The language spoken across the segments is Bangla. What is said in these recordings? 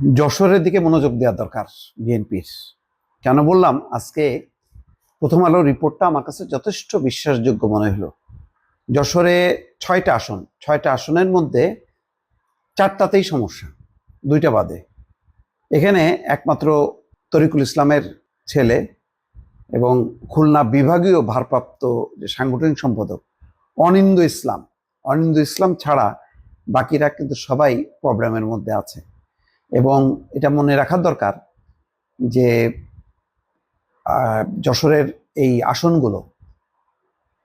যশোরের দিকে মনোযোগ দেওয়া দরকার বিএনপির। কেন বললাম? আজকে প্রথম আলো রিপোর্টটা আমার কাছে যথেষ্ট বিশ্বাসযোগ্য মনে হলো। যশোরে ছয়টা আসন, ছয়টা আসনের মধ্যে চারটাতেই সমস্যা, দুইটা বাদে। এখানে একমাত্র তরিকুল ইসলামের ছেলে এবং খুলনা বিভাগীয় ভারপ্রাপ্ত যে সাংগঠনিক সম্পাদক, অনিন্দ ইসলাম। অনিন্দ ইসলাম ছাড়া বাকিরা কিন্তু সবাই প্রবলেমের মধ্যে আছে। এবং এটা মনে রাখার দরকার যে যশোরের এই আসনগুলো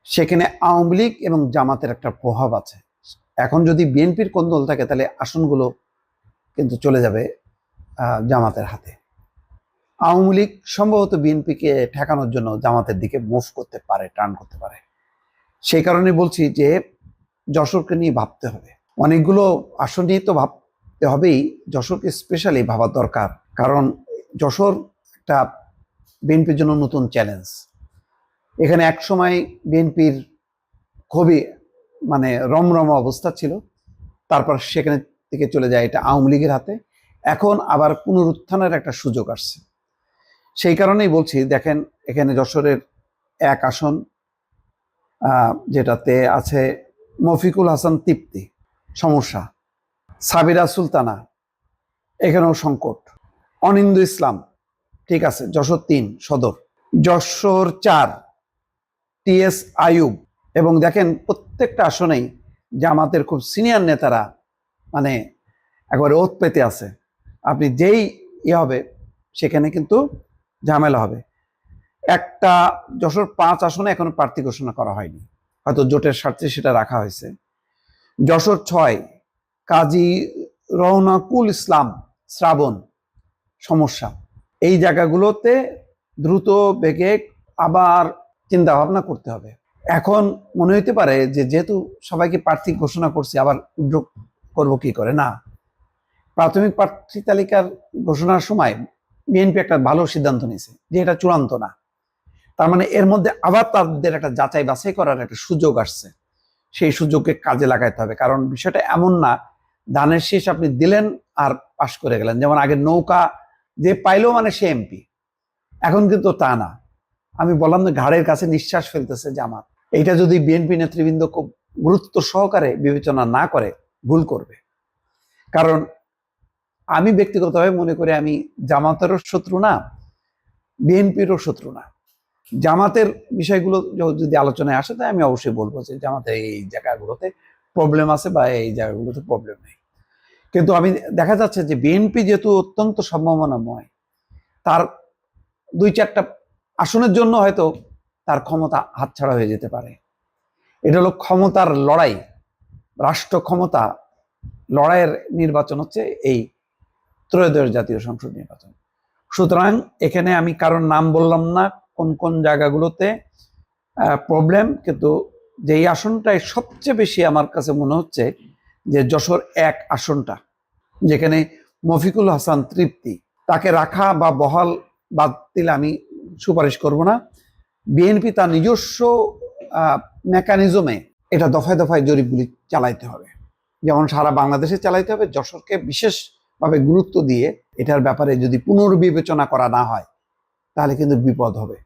সেখানে আওয়ামী লীগ এবং জামাতের একটা প্রভাব আছে। এখন যদি বিএনপির কোন দল থাকে তাহলে আসনগুলো কিন্তু চলে যাবে জামাতের হাতে। আওয়ামী লীগ সম্ভবত বিএনপিকে ঠেকানোর জন্য জামাতের দিকে মুভ করতে পারে, টার্ন করতে পারে। সেই কারণে বলছি যে, যশোরকে নিয়ে ভাবতে হবে। অনেকগুলো আসন নিয়ে তো ভাবতে হবেই যশোরকে স্পেশালি ভাবার দরকার। কারণ যশোর একটা বিএনপির জন্য নতুন চ্যালেঞ্জ এখানে এক সময় বিএনপির খুবই মানে রমরম অবস্থা ছিল। তারপর সেখানে থেকে চলে যায় এটা আওয়ামী লীগের হাতে। এখন আবার পুনরুত্থানের একটা সুযোগ আসছে। সেই কারণেই বলছি, দেখেন এখানে যশোরের এক আসন যেটাতে আছে মফিকুল হাসান তৃপ্তি। সমস্যা। সাবিরা সুলতানা, এখানেও সংকট। অনিন্দু ইসলাম, ঠিক আছে, যশোর তিন, সদর। যশোর চার টিএস আয়ুব এবং দেখেন, প্রত্যেকটা আসনেই জামাতের খুব সিনিয়র নেতারা মানে একবারে ওত পেতে আছে। আপনি যেই ইয়ে হবে, সেখানে কিন্তু ঝামেলা হবে। একটা যশোর পাঁচ আসনে এখনও প্রার্থী ঘোষণা করা হয়নি। হয়তো জোটের স্বার্থে সেটা রাখা হয়েছে। যশোর ছয় কাজী রওনাকুল ইসলাম শ্রাবণ সমস্যা। এই জায়গাগুলোতে দ্রুত বেগে আবার চিন্তা ভাবনা করতে হবে। এখন মনে হইতে পারে যে যেহেতু সবাইকে প্রার্থী ঘোষণা করছি, আবার উদ্যোগ করব কি করে? না। প্রাথমিক প্রার্থী তালিকার ঘোষণার সময় বিএনপি একটা ভালো সিদ্ধান্ত নিয়েছে যে এটা চূড়ান্ত না। তার মানে এর মধ্যে আবার তাদের একটা যাচাই বাছাই করার একটা সুযোগ আসছে। সেই সুযোগকে কাজে লাগাইতে হবে। কারণ বিষয়টা এমন না ধানের শেষ আপনি দিলেন আর পাশ করে গেলেন। যেমন আগে নৌকা যে পাইলো মানে সে এমপি। এখন কিন্তু তা না। আমি বললাম যে ঘাড়ের কাছে নিঃশ্বাস ফেলতেছে জামাত। এইটা যদি বিএনপি নেতৃবৃন্দ খুব গুরুত্ব সহকারে বিবেচনা না করে, ভুল করবে। কারণ আমি ব্যক্তিগতভাবে মনে করি আমি জামাতেরও শত্রু না, বিএনপিরও শত্রু না। জামাতের বিষয়গুলো যদি আলোচনায় আসে, তাই আমি অবশ্যই বলব যে জামাতের এই জায়গাগুলোতে প্রবলেম আছে বা এই জায়গাগুলোতে প্রবলেম নেই। কিন্তু আমি দেখা যাচ্ছে যে বিএনপি যেহেতু অত্যন্ত সম্ভাবনাময়, তার দুই চারটা আসনের জন্য হয়তো তার ক্ষমতা হাতছাড়া হয়ে যেতে পারে। এটা হলো ক্ষমতার লড়াই, রাষ্ট্র ক্ষমতা লড়াইয়ের নির্বাচন হচ্ছে এই ত্রয়োদশ জাতীয় সংসদ নির্বাচন। সুতরাং এখানে আমি কারোর নাম বললাম না, কোন কোন জায়গাগুলোতে প্রবলেম কিন্তু যেই আসনটায় সবচেয়ে বেশি আমার কাছে মনে হচ্ছে যে যশোর এক আসনটা, যেখানে মফিকুল হাসান তৃপ্তি। তাকে রাখা বা বহাল বাদ দিলে আমি সুপারিশ করব না। বিএনপি তার নিজস্ব মেকানিজমে এটা দফায় দফায় জরিপগুলি চালাইতে হবে। যেমন সারা বাংলাদেশে চালাইতে হবে, যশোরকে বিশেষভাবে গুরুত্ব দিয়ে এটার ব্যাপারে যদি পুনর্বিবেচনা করা না হয়, তাহলে কিন্তু বিপদ হবে।